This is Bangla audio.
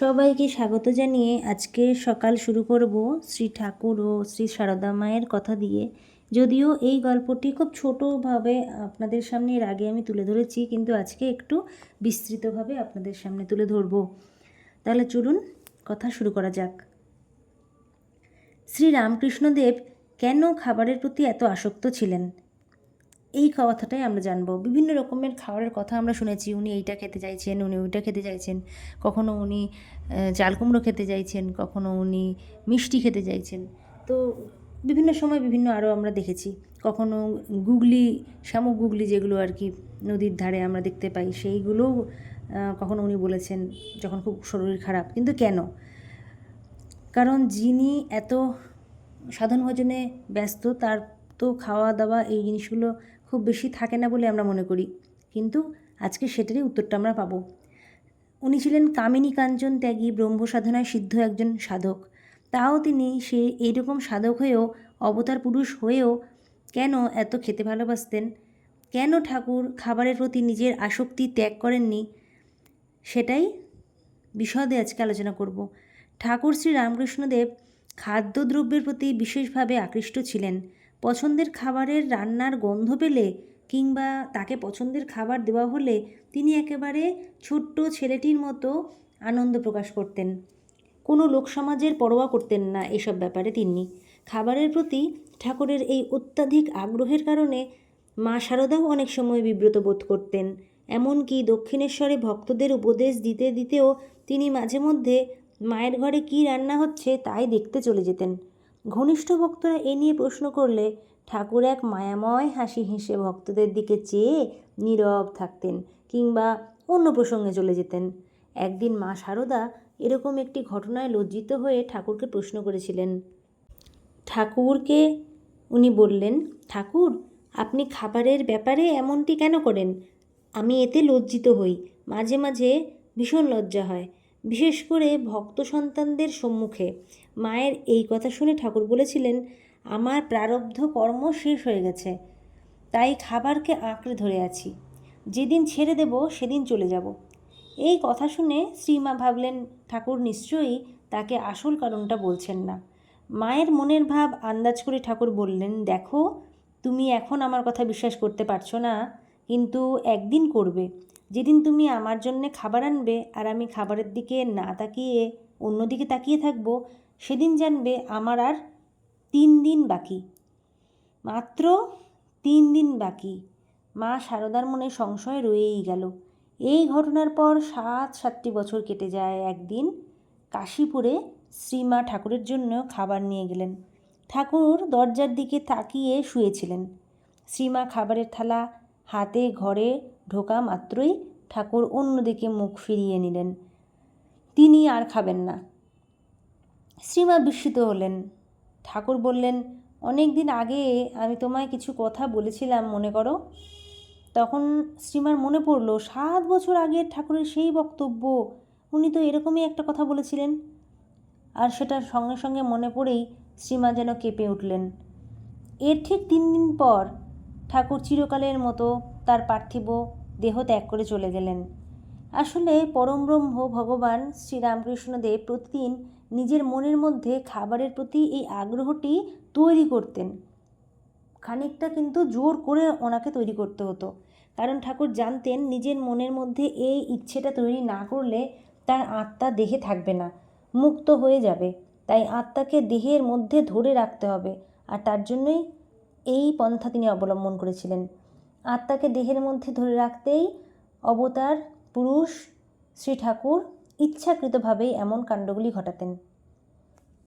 সবাইকে স্বাগত জানিয়ে আজকে সকাল শুরু করব শ্রী ঠাকুর ও শ্রী সারদা মায়ের কথা দিয়ে। যদিও এই গল্পটি খুব ছোটোভাবে আপনাদের সামনে এর আগে আমি তুলে ধরেছি, কিন্তু আজকে একটু বিস্তৃতভাবে আপনাদের সামনে তুলে ধরব। তাহলে চলুন, কথা শুরু করা যাক। শ্রী রামকৃষ্ণদেব কেন খাবারের প্রতি এত আসক্ত ছিলেন? এই কথাটাই আমরা জানব। বিভিন্ন রকমের খাবারের কথা আমরা শুনেছি। উনি এইটা খেতে চাইছেন, উনি ওইটা খেতে চাইছেন। কখনো উনি চাল কুমড়ো খেতে চাইছেন, কখনো উনি মিষ্টি খেতে চাইছেন। তো বিভিন্ন সময় বিভিন্ন আরও আমরা দেখেছি। কখনো গুগলি, শামুক গুগলি যেগুলো আর কি নদীর ধারে আমরা দেখতে পাই, সেইগুলোও কখনো উনি বলেছেন যখন খুব শরীর খারাপ। কিন্তু কেন? কারণ যিনি এত সাধন ভজনে ব্যস্ত, তার তো খাওয়া দাওয়া এই জিনিসগুলো খুব বেশি থাকে না বলে আমরা মনে করি। কিন্তু আজকে সেটারই উত্তরটা আমরা পাবো। উনি ছিলেন কামিনী কাঞ্চন ত্যাগী ব্রহ্ম সাধনায় সিদ্ধ একজন সাধক। তাও তিনি সে এইরকম সাধক হয়েও, অবতার পুরুষ হয়েও কেন এত খেতে ভালোবাসতেন? কেন ঠাকুর খাবারের প্রতি নিজের আসক্তি ত্যাগ করেননি? সেটাই বিশদে আজকে আলোচনা করব। ঠাকুর শ্রী রামকৃষ্ণদেব খাদ্যদ্রব্যের প্রতি বিশেষভাবে আকৃষ্ট ছিলেন। পছন্দের খাবারের রান্নার গন্ধ পেলে কিংবা তাকে পছন্দের খাবার দেওয়া হলে তিনি একেবারে ছোট্ট ছেলেটির মতো আনন্দ প্রকাশ করতেন। কোনো লোকসমাজের পরোয়া করতেন না এসব ব্যাপারে তিনি। খাবারের প্রতি ঠাকুরের এই অত্যাধিক আগ্রহের কারণে মা শারদাও অনেক সময় বিব্রত বোধ করতেন। এমনকি দক্ষিণেশ্বরে ভক্তদের উপদেশ দিতে দিতেও তিনি মাঝে মধ্যে মায়ের ঘরে কী রান্না হচ্ছে তাই দেখতে চলে যেতেন। ঘনিষ্ঠ ভক্তরা এ নিয়ে প্রশ্ন করলে ঠাকুর এক মায়াময় হাসি হেসে ভক্তদের দিকে চেয়ে নীরব থাকতেন কিংবা অন্য প্রসঙ্গে চলে যেতেন। একদিন মা শারদা এরকম একটি ঘটনায় লজ্জিত হয়ে ঠাকুরকে প্রশ্ন করেছিলেন। ঠাকুরকে উনি বললেন, ঠাকুর, আপনি খাবারের ব্যাপারে এমনটি কেন করেন? আমি এতে লজ্জিত হই। মাঝে মাঝে ভীষণ লজ্জা হয়। বিশেষ করে ভক্ত সন্তানদের সম্মুখে। মায়ের এই কথা শুনে ঠাকুর বলেছিলেন, আমার প্রারব্ধ কর্ম শেষ হয়ে গেছে, তাই খাবারকে আঁকড়ে ধরে আছি। যেদিন ছেড়ে দেব, সেদিন চলে যাব। এই কথা শুনে শ্রীমা ভাবলেন, ঠাকুর নিশ্চয়ই তাকে আসল কারণটা বলছেন না। মায়ের মনের ভাব আন্দাজ করে ঠাকুর বললেন, দেখো, তুমি এখন আমার কথা বিশ্বাস করতে পারছ না, কিন্তু একদিন করবে। যেদিন তুমি আমার জন্যে খাবার আনবে আর আমি খাবারের দিকে না তাকিয়ে অন্যদিকে তাকিয়ে থাকব, সেদিন জানবে আমার আর তিন দিন বাকি। মাত্র তিন দিন বাকি। মা সারদার মনে সংশয় রয়েই গেল। এই ঘটনার পর সাত, সাতটি বছর কেটে যায়। একদিন কাশীপুরে শ্রীমা ঠাকুরের জন্য খাবার নিয়ে গেলেন। ঠাকুর দরজার দিকে তাকিয়ে শুয়েছিলেন। শ্রীমা খাবারের থালা হাতে ঘরে ঢোকা মাত্রই ঠাকুর অন্যদিকে মুখ ফিরিয়ে নিলেন। তিনি আর খাবেন না। শ্রীমা বিস্মিত হলেন। ঠাকুর বললেন, অনেক দিন আগে আমি তোমায় কিছু কথা বলেছিলাম, মনে করো? তখন শ্রীমার মনে পড়ল, সাত বছর আগে ঠাকুরের সেই বক্তব্য, উনি তো এরকমই একটা কথা বলেছিলেন। আর সেটার সঙ্গে সঙ্গে মনে পড়েই শ্রীমা যেন কেঁপে উঠলেন। এর ঠিক তিন দিন পর ঠাকুর চিরকালের মতো তার পার্থিব দেহ ত্যাগ করে চলে গেলেন। আসলে পরমব্রহ্ম ভগবান শ্রীরামকৃষ্ণদেব প্রতিদিন নিজের মনের মধ্যে খাবারের প্রতি এই আগ্রহটি তৈরি করতেন। খানিকটা কিন্তু জোর করে ওনাকে তৈরি করতে হতো। কারণ ঠাকুর জানতেন নিজের মনের মধ্যে এই ইচ্ছেটা তৈরি না করলে তার আত্মা দেহে থাকবে না, মুক্ত হয়ে যাবে। তাই আত্মাকে দেহের মধ্যে ধরে রাখতে হবে। আর তার জন্যই এই পন্থা তিনি অবলম্বন করেছিলেন। আত্মাকে দেহের মধ্যে ধরে রাখতেই অবতার পুরুষ শ্রী ঠাকুর ইচ্ছাকৃতভাবেই এমন কাণ্ডগুলি ঘটাতেন।